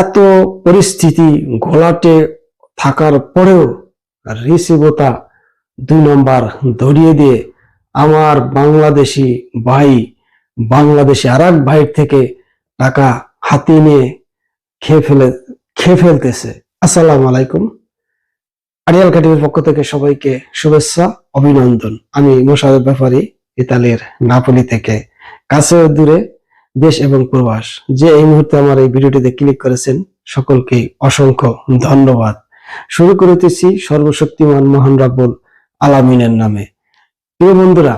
এত পরিস্থিতি ঘোলাটে থাকার পরেও রিসিবতা দুই নম্বর ধরিয়ে দিয়ে আমার বাংলাদেশি ভাই, বাংলাদেশি আর এক ভাই থেকে টাকা হাতিয়ে নিয়ে খেয়ে ফেলে, খেয়ে ফেলতেছে। আসসালাম আলাইকুম। আরিয়াল একাডেমির পক্ষ থেকে সবাইকে শুভেচ্ছা, অভিনন্দন। আমি মোশারফ ব্যাপারী, ইতালির নাপোলি থেকে। কাছে দূরে দেশ এবং প্রবাস। যে এই মুহূর্তে আমার এই ভিডিওটিতে ক্লিক করেছেন, সকলকে অসংখ্য ধন্যবাদ। শুরু করিতেছি সর্বশক্তিমান মহান রাব্বুল আলামিনের নামে। প্রিয় বন্ধুরা,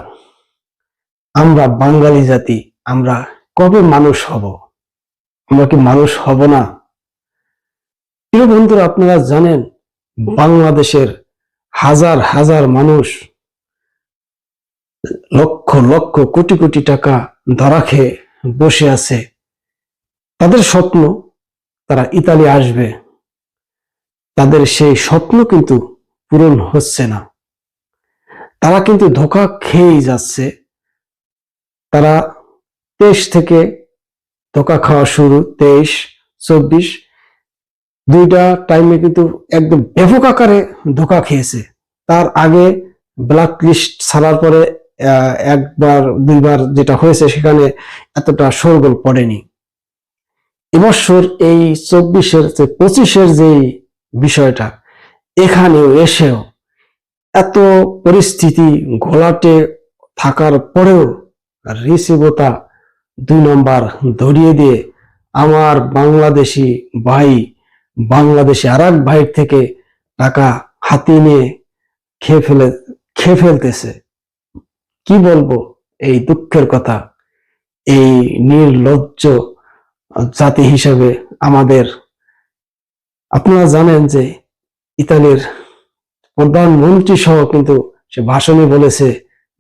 আমরা বাঙালি জাতি, আমরা কবে মানুষ হব? আমরা কি মানুষ হব না? প্রিয় বন্ধুরা, আপনারা জানেন বাংলাদেশের হাজার হাজার মানুষ লক্ষ লক্ষ কোটি কোটি টাকা ধরা খেয়ে বসে আছে। তাদের স্বপ্ন, তারা ইতালি আসবে। তাদের সেই স্বপ্ন কিন্তু পূরণ হচ্ছে না। তারা কিন্তু ধোকা খেয়েই যাচ্ছে। তারা তেইশ থেকে ধোকা খাওয়া শুরু, তেইশ, চব্বিশ, দুইটা টাইমে কিন্তু একদম ব্যাপক আকারে ধোকা খেয়েছে। তার আগে ব্ল্যাক লিস্ট ছাড়ার পরে একবার, দুইবার যেটা হয়েছে সেখানে এতটা সরগোল পড়েনি। এবছর এই চব্বিশের যে, পঁচিশের যে বিষয়টা, এখানেও এসেও এত পরিস্থিতি ঘোলাটে থাকার পরেও রিসিবতা দুই নম্বর ধরিয়ে দিয়ে আমার বাংলাদেশি ভাই, বাংলাদেশি আর এক ভাই থেকে টাকা হাতিয়ে নিয়ে খেয়ে ফেলে, খেয়ে ফেলতেছে। কি বলব? এই দুঃখের কথা, এই নির্লজ্জ জাতি হিসাবে আমাদের, আপনারা জানেন যে ইতালির প্রধানমন্ত্রী সহ কিন্তু সে ভাষণে বলেছে,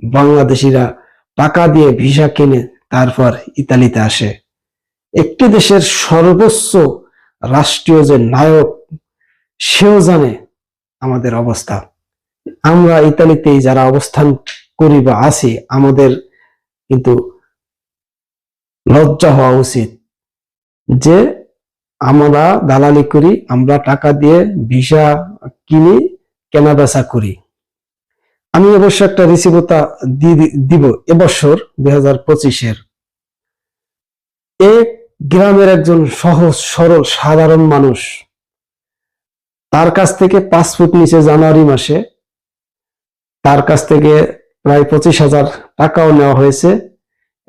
বাংলাদেশিরা টাকা দিয়ে ভিসা কিনে তারপর ইতালিতে আসে। একটি দেশের সর্বোচ্চ রাষ্ট্রীয় যে নায়ক, সেও জানে আমাদের অবস্থা। আমরা ইতালিতেই যারা অবস্থান করি বা আছি আমাদের কিন্তু লজ্জা হওয়া উচিত যে আমরা দালালি করি, আমরা টাকা দিয়ে ভিসা কিনি কেনা বেচা করি। আমি অবশ্য একটা রিসিভতা দিব এবছর, দুই হাজার পঁচিশের। এক গ্রামের একজন সহজ, সরল, সাধারণ মানুষ। তার কাছ থেকে পাঁচ ফুট নিচে জানুয়ারি মাসে। তার কাছ থেকে প্রায় পঁচিশ হাজার টাকাও নেওয়া হয়েছে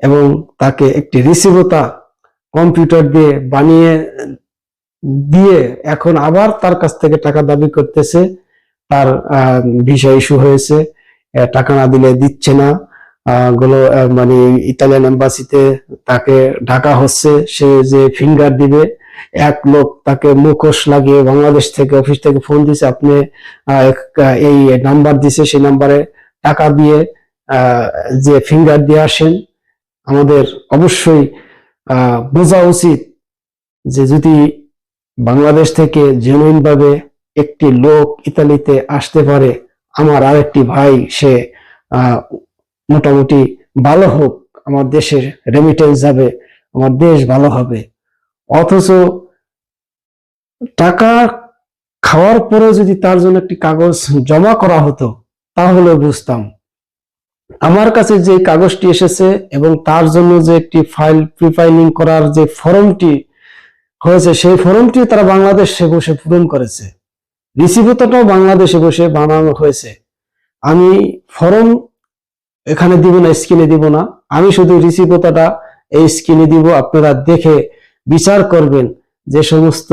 এবং তাকে একটি রিসিভতা কম্পিউটার দিয়ে বানিয়ে, দিয়ে এখন আবার তার কাছ থেকে টাকা দাবি করতেছে। তার ভিসা ইস্যু হয়েছে। টাকা না দিলে দিচ্ছে না। গুলো মানে ইতালিয়ান এম্বাসিতে তাকে ডাকা হচ্ছে। সে যে ফিঙ্গার দিবে, এক লোক তাকে মুখোশ লাগিয়ে বাংলাদেশ থেকে অফিস থেকে ফোন দিছে। আপনি এই নাম্বার দিছে সেই নাম্বারে টাকা দিয়ে যে ফিঙ্গার দিয়ে আসেন, আমাদের অবশ্যই বোঝা উচিত যে যদি বাংলাদেশ থেকে জেনুইন ভাবে একটি লোক ইতালিতে আসতে পারে, আমার আরেকটি ভাই, সে মোটামুটি ভালো হোক, আমার দেশের রেমিটেন্স যাবে, আমার দেশ ভালো হবে। অথচ টাকা খাওয়ার পরে যদি তার জন্য একটি কাগজ জমা করা হতো তাহলে বুঝতাম। আমার কাছে যে কাগজটি এসেছে এবং তার জন্য যে একটি ফাইল প্রিফাইলিং করার যে ফর্মটি হয়েছে, সেই ফর্মটি তারা বাংলাদেশে বসে পূরণ করেছে। রিসিভতাটাও বাংলাদেশে বসে বানানো হয়েছে। আমি ফর্ম এখানে দিব না, স্ক্রিনে দিব না। আমি শুধু রিসিভতাটা এই স্ক্রিনে দিব, আপনারা দেখে বিচার করবেন যে সমস্ত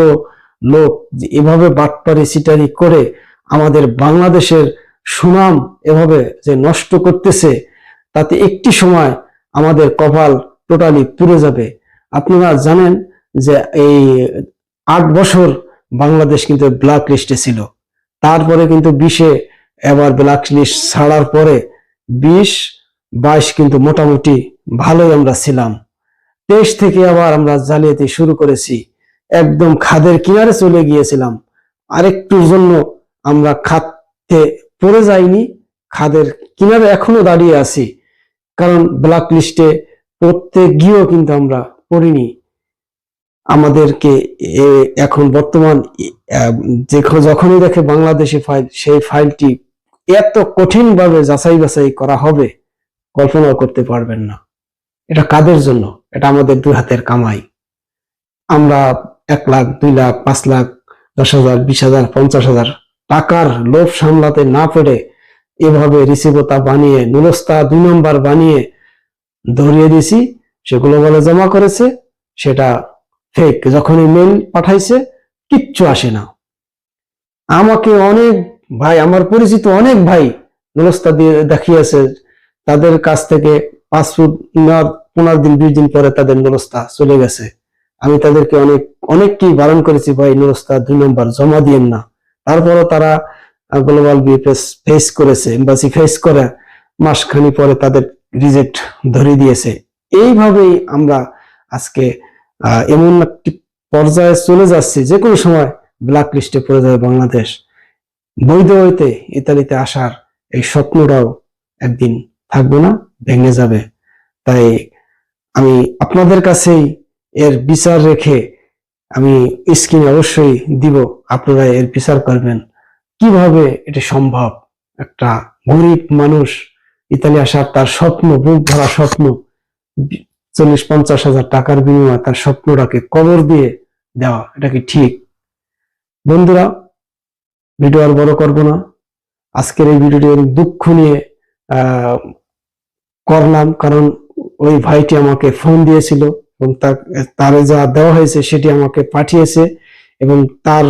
লোক এভাবে বাটপারি সিটারি করে আমাদের বাংলাদেশের সুনাম এভাবে যে নষ্ট করতেছে, তাতে একটি সময় আমাদের কপাল টোটালি পুড়ে যাবে। আপনারা জানেন যে এই আট বছর বাংলাদেশ কিন্তু ব্ল্যাক লিস্টে ছিল। তারপরে কিন্তু বিশে এবার ব্ল্যাক লিস্ট ছাড়ার পরে বিশ, বাইশ কিন্তু মোটামুটি ভালোই আমরা ছিলাম। তেইশ থেকে আবার আমরা জালিয়াতি শুরু করেছি। একদম খাদের কিনারে চলে গিয়েছিলাম। আরেকটুর জন্য আমরা খাতে পড়ে যাইনি খাদের কিনারে এখনও দাঁড়িয়ে আছি। কারণ ব্ল্যাক লিস্টে পড়তে গিয়েও কিন্তু আমরা পড়িনি। আমাদেরকে এখন বর্তমান যখনই দেখে বাংলাদেশি ফাইল সেই ফাইলটি এত কঠিন ভাবে যাচাই বাছাই করা হবে কল্পনা করতে পারবেন না। এটা কাদের জন্য? এটা আমাদের দুই হাতের কামাই। আমরা এক লাখ, দুই লাখ, পাঁচ লাখ, দশ হাজার, বিশ হাজার, পঞ্চাশ হাজার টাকার লোভ সামলাতে না পেরে এভাবে রিসিভতা বানিয়ে নুরস্তা দুই নম্বর বানিয়ে ধরিয়ে দিছি সেগুলো বলে জমা করেছে, সেটা ফেক যখনই মেল পাঠাইছে, কিচ্ছু আসে না। আমাকে অনেক ভাই, আমার পরিচিত অনেক ভাই নুরস্তা দিয়ে দেখিয়েছে, তাদের কাছ থেকে পাসপোর্ট নেওয়ার পনেরো দিন, বিশ দিন পরে তাদের নুরস্তা চলে গেছে। আমি তাদেরকে অনেক, অনেককেই বারণ করেছি, ভাই নুরস্তা দুই নম্বর জমা দিয়েন না। তারপরও তারা গ্লোবাল বিএফএস ফেস করেছে এম্বাসি ফেস করে, মাসখানি পরে তাদের রিজেক্ট ধরে দিয়েছে। এইভাবেই আমরা আজকে এমন একটি পর্যায়ে চলে যাচ্ছি যে কোনো সময় ব্ল্যাক লিস্টে পড়ে যাবে বাংলাদেশ। বৈধ হইতে ইতালিতে আসার এই স্বপ্নটাও একদিন থাকবে না, ভেঙে যাবে। তাই আমি আপনাদের কাছেই এর বিচার রেখে আমি স্ক্রিনে অবশ্যই দিব, আপনারা এর বিচার করবেন। কীভাবে এটা সম্ভব? একটা গরিব মানুষ, ইতালি আসার তার স্বপ্ন, বুক ভরা স্বপ্ন চল্লিশ, পঞ্চাশ হাজার টাকার বিনিময়ে তার স্বপ্নটাকে কবর দিয়ে দেওয়া, এটা কি ঠিক? বন্ধুরা, ভিডিও আর বড় করব না। আজকের এই ভিডিওটি অনেক দুঃখ নিয়ে করলাম, কারণ ওই ভাইটি আমাকে ফোন দিয়েছিল। এবং তার যা দেওয়া হয়েছে সেটি আমাকে পাঠিয়েছে এবং তার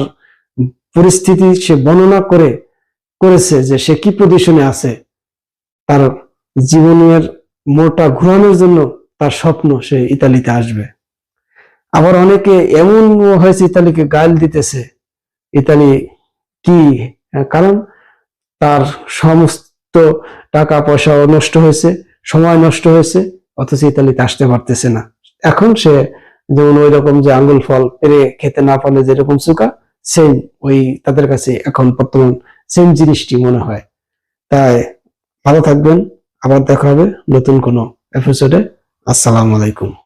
পরিস্থিতি সে বর্ণনা করে করেছে যে সে কি পজিশনে আছে। তার জীবনের মোটা ঘুরানোর জন্য তার স্বপ্ন সে ইতালিতে আসবে। আবার অনেকে এমন হয়েছে ইতালিকে গাল দিতেছে। ইতালি কি আহ, কারণ তার সমস্ত টাকা পয়সা নষ্ট হয়েছে সময় নষ্ট হয়েছে অথচ ইতালিতে আসতে পারতেছে না। এখন সে যেমন ওই রকম যে আঙ্গুল ফল পেরে খেতে না পারলে যেরকম সুকা সেম ওই তাদের কাছে এখন বর্তমান সেম জিনিসটি মনে হয়। তাই ভালো থাকবেন, আবার দেখা হবে নতুন কোনো এপিসোডে আসসালামু আলাইকুম।